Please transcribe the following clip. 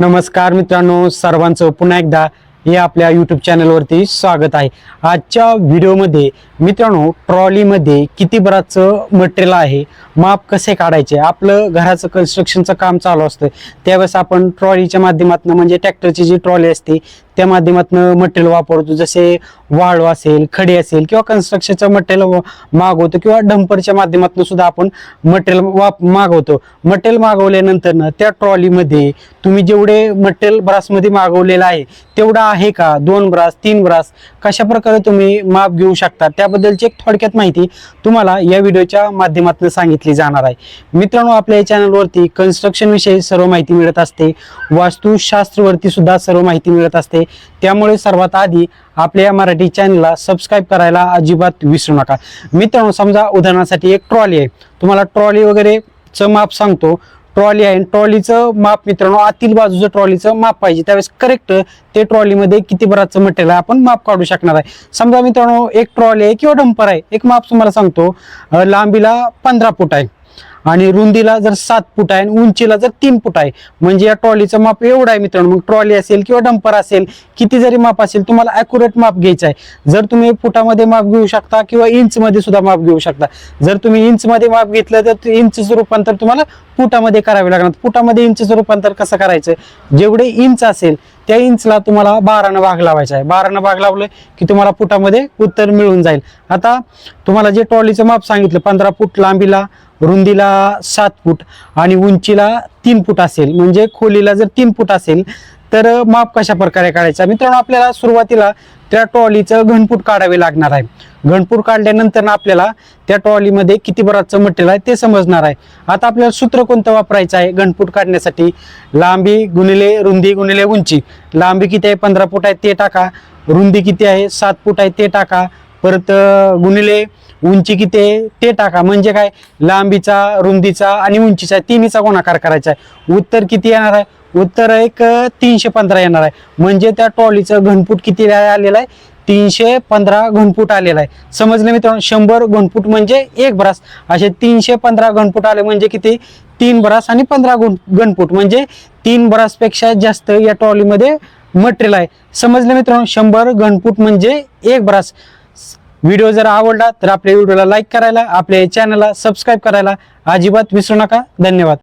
नमस्कार मित्रांनो सर्वांचं पुन्हा एकदा हे आपल्या यूट्यूब चॅनलवरती स्वागत आहे. आजच्या व्हिडिओमध्ये मित्रांनो ट्रॉलीमध्ये किती बराचं मटेरियल आहे माप कसे काढायचे आपलं घराचं कन्स्ट्रक्शनचं काम चालू असतं. त्यावेळेस आपण ट्रॉलीच्या माध्यमातून म्हणजे ट्रॅक्टरची जी ट्रॉली असते त्या माध्यमातून मटेरियल वापरतो. जसे वाळू असेल खडे असेल किंवा कन्स्ट्रक्शनचं मटेरियल मागवतो किंवा डंपरच्या माध्यमातून सुद्धा आपण मटेरियल वाप मागवतो. मटेरियल मागवल्यानंतर ना त्या ट्रॉलीमध्ये तुम्ही जेवढे मटेरियल ब्रासमध्ये मागवलेलं आहे तेवढं आहे का? दोन ब्रास तीन ब्रास कशा प्रकारे तुम्ही माप घेऊ शकता? त्याबद्दलची एक थोडक्यात माहिती तुम्हाला या व्हिडिओच्या माध्यमातून सांगितली जाणार आहे. मित्रांनो आपल्या या चॅनलवरती कन्स्ट्रक्शन विषयी सर्व माहिती मिळत असते. वास्तुशास्त्रवरती सुद्धा सर्व माहिती मिळत असते. त्यामुळे सर्वात आधी आपल्या या मराठी चॅनलला सबस्क्राईब करायला अजिबात विसरू नका. मित्रांनो समजा उदाहरणासाठी एक ट्रॉली आहे. तुम्हाला ट्रॉली वगैरेचं माप सांगतो. ट्रॉली आहे ट्रॉलीचं माप मित्रांनो आतील बाजूचं ट्रॉलीचं माप पाहिजे. त्यावेळेस करेक्ट ते ट्रॉलीमध्ये किती बराचं मटेरियल आहे आपण माप काढू शकणार आहे. समजा मित्रांनो एक ट्रॉली आहे किंवा डंपर आहे. एक माप तुम्हाला सांगतो. लांबीला पंधरा फूट आहे. आणि रुंदीला जर सात फूट आहे आणि उंचीला जर तीन फूट आहे म्हणजे या ट्रॉलीचं माप एवढं आहे मित्रांनो. मग ट्रॉली असेल किंवा डंपर असेल किती जरी माप असेल तुम्हाला अॅक्युरेट माप घ्यायचं आहे. जर तुम्ही फुटामध्ये माप घेऊ शकता किंवा इंचमध्ये सुद्धा माप घेऊ शकता. जर तुम्ही इंचमध्ये माप घेतलं तर इंचचं रूपांतर तुम्हाला फुटामध्ये करावे लागणार. फुटामध्ये इंचचं रूपांतर कसं करायचं? जेवढे इंच असेल त्या इंचला तुम्हाला बारानं भाग लावायचा आहे. बारानं भाग लावलं की तुम्हाला फुटामध्ये उत्तर मिळून जाईल. आता तुम्हाला जे ट्रॉलीचं माप सांगितलं पंधरा फूट लांबीला रुंदीला सात फूट आणि उंचीला तीन फूट असेल म्हणजे खोलीला जर तीन फूट असेल तर माप कशा प्रकारे काढायचा? मित्रांनो आपल्याला सुरुवातीला त्या ट्रॉलीचं घनफूट काढावे लागणार आहे. घनपूट काढल्यानंतर ना आपल्याला त्या ट्रॉलीमध्ये किती बराचं मटेरियल आहे ते समजणार आहे. आता आपल्याला सूत्र कोणतं वापरायचं आहे? घनपूट काढण्यासाठी लांबी गुणिले रुंदी गुणिले उंची. लांबी किती आहे? पंधरा फूट आहे ते टाका. रुंदी किती आहे? सात फूट आहे ते टाका. परत गुणिले उंची किती आहे ते टाका. म्हणजे काय? लांबीचा रुंदीचा आणि उंचीचा तिन्हीचा गुणाकार करायचा आहे. उत्तर किती येणार आहे? उत्तर एक तीनशे पंधरा येणार आहे. म्हणजे त्या ट्रॉलीचं घनफूट किती आलेलं आहे? तीनशे पंधरा घनफूट आलेला आहे. समजलं मित्रांनो? शंभर घनफूट म्हणजे एक ब्रास. असे तीनशे पंधरा घनफूट आले म्हणजे किती? तीन ब्रास आणि पंधरा गुण घनफूट. म्हणजे तीन ब्रासपेक्षा जास्त या ट्रॉलीमध्ये मटेरियल आहे. समजलं मित्रांनो? शंभर घनफूट म्हणजे एक ब्रास. व्हिडिओ जर आवडला तर आपल्या व्हिडिओला लाईक करायला आपल्या चॅनलला सबस्क्राईब करायला अजिबात विसरू नका. धन्यवाद.